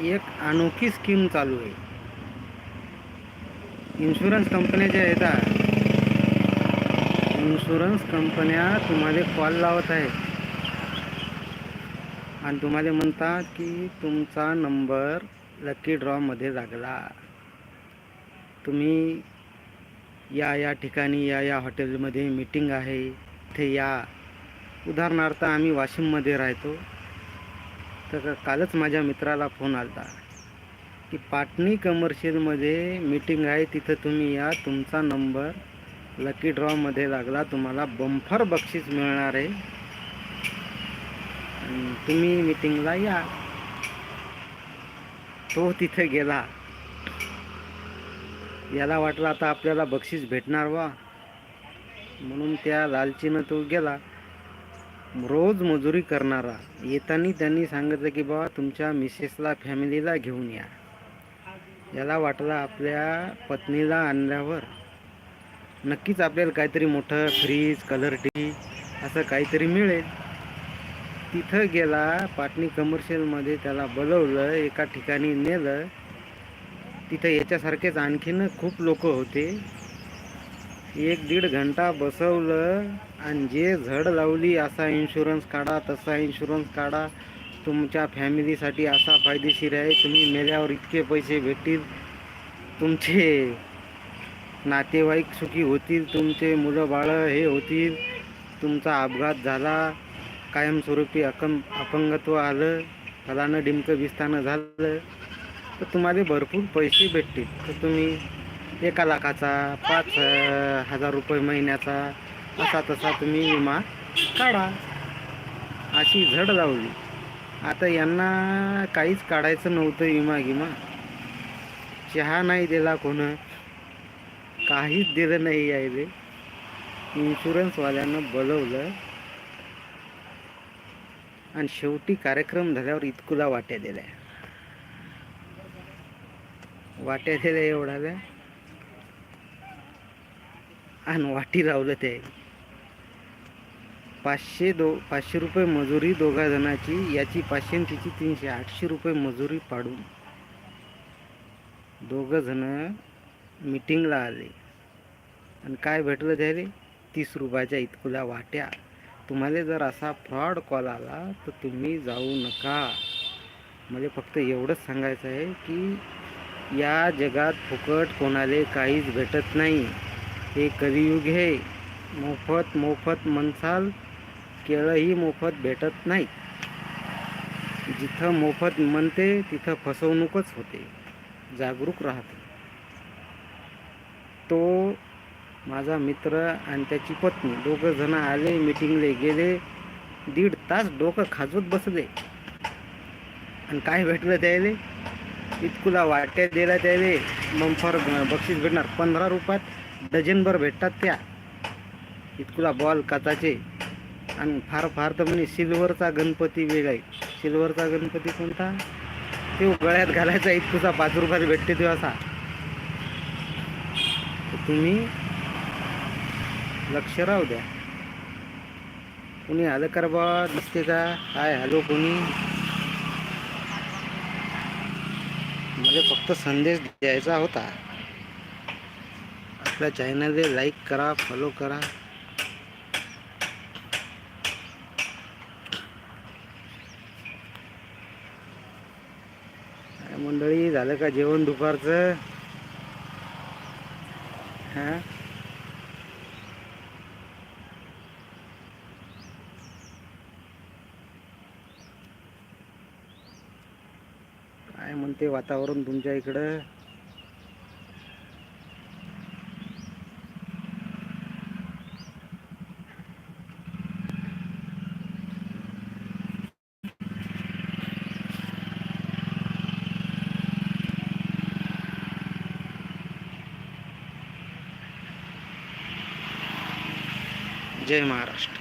एक अनोखी स्कीम चालू आहे. इन्शुरन्स कंपन्या ज्या येतात इन्शुरन्स कंपन्या तुम्हाला कॉल लावत आहेत आणि तुम्हाला म्हणतात की तुमचा नंबर लकी ड्रॉमध्ये लागला तुम्ही या या ठिकाणी या या हॉटेलमध्ये मीटिंग आहे. इथे या. उदाहरणार्थ आम्ही वाशिममध्ये राहतो. तर कालच माझ्या मित्राला फोन आला की पाटणी कमर्शियलमध्ये मीटिंग आहे तिथं तुम्ही या. तुमचा नंबर लकी ड्रॉमध्ये लागला. तुम्हाला बंफर बक्षीस मिळणार आहे. आणि तुम्ही मीटिंगला या. तो तिथे गेला. याला वाटलं आता आपल्याला बक्षीस भेटणार वा. म्हणून त्या लालचीनं तो गेला. रोज मजुरी करणारा येताना त्यांनी सांगितलं की बाबा तुमच्या मिसेसला फॅमिलीला घेऊन या. याला वाटलं आपल्या पत्नीला आणल्यावर नक्कीच आपल्याला काहीतरी मोठं फ्रीज कलर टी असं काहीतरी मिळेल. तिथं गेला पाटणी कमर्शियलमध्ये त्याला बोलवलं एका ठिकाणी नेलं. तिथं याच्यासारखेच आणखीन खूप लोक होते. एक दीड घंटा बसवलं आणि जे झड लावली असा इन्शुरन्स काढा तसा इन्शुरन्स काढा. तुमच्या फॅमिलीसाठी असा फायदेशीर आहे. तुम्ही मेल्यावर इतके पैसे भेटतील. तुमचे नातेवाईक सुखी होतील. तुमचे मुलं बाळं हे होतील. तुमचा अपघात झाला. कायमस्वरूपी अकं अपंगत्व आलं. फलानं डिमकं बिस्तानं झालं. तर तुम्हाला भरपूर पैसे भेटतील. तर तुम्ही एका लाखाचा पाच हजार रुपये महिन्याचा असा तसा तुम्ही विमा काढा. अशी झड लावली. आता यांना काहीच काढायचं नव्हतं विमा गिमा. चहा नाही दिला कोण? काहीच दिलं नाही यायले. इन्शुरन्सवाल्यानं बोलवलं. आणि शेवटी कार्यक्रम झाल्यावर इतकुला वाट्या दिल्या. वाट्या दिल्या एवढाल्या. आणि वाटी लावलं ते. पाचशे दो पाचशे रुपये मजुरी दोघा जणाची याची पाचशे आणि तिची तीनशे. आठशे रुपये मजुरी पाडून दोघं जण मीटिंगला आले. आणि काय भेटलं त्याले? तीस रुपयाच्या इतकुल्या वाट्या. तुम्हाला जर असा फ्रॉड कॉल आला तर तुम्ही जाऊ नका. मला फक्त एवढंच सांगायचं आहे की या जगात फुकट कोणाले काहीच भेटत नाही. हे कलियुग हे मोफत मोफत म्हणसाल केळंही मोफत भेटत नाही. जिथं मोफत म्हणते तिथं फसवणूकच होते. जागरूक राहते. तो माझा मित्र आणि त्याची पत्नी दोघं जण आले मिटिंगले गेले. दीड तास डोकं खाजवत बसले. आणि काय भेटलं त्याले? इतकुला वाट्या दिला त्याले. बंफर बक्षीस भेटणार. पंधरा रुपयात. डझनभर भेटतात त्या. इतकुला बॉल काचाचे. आणि फार फार तर म्हणे सिल्वरचा गणपती वेगळा आहे. सिल्वरचा गणपती कोणता? तो गळ्यात घालायचा इतकुचा पाच रुपयात भेटते तो असा. तुम्ही लक्ष राहू द्या. कोणी आलं कर बा दिसते का? काय हॅलो कोणी? मला फक्त संदेश द्यायचा होता. आपल्या चॅनलला लाईक करा फॉलो करा. काय मंडळी झालं का जेवण दुपारचं? हां? काय म्हणते वातावरण तुमच्या इकडं? जय महाराष्ट्र.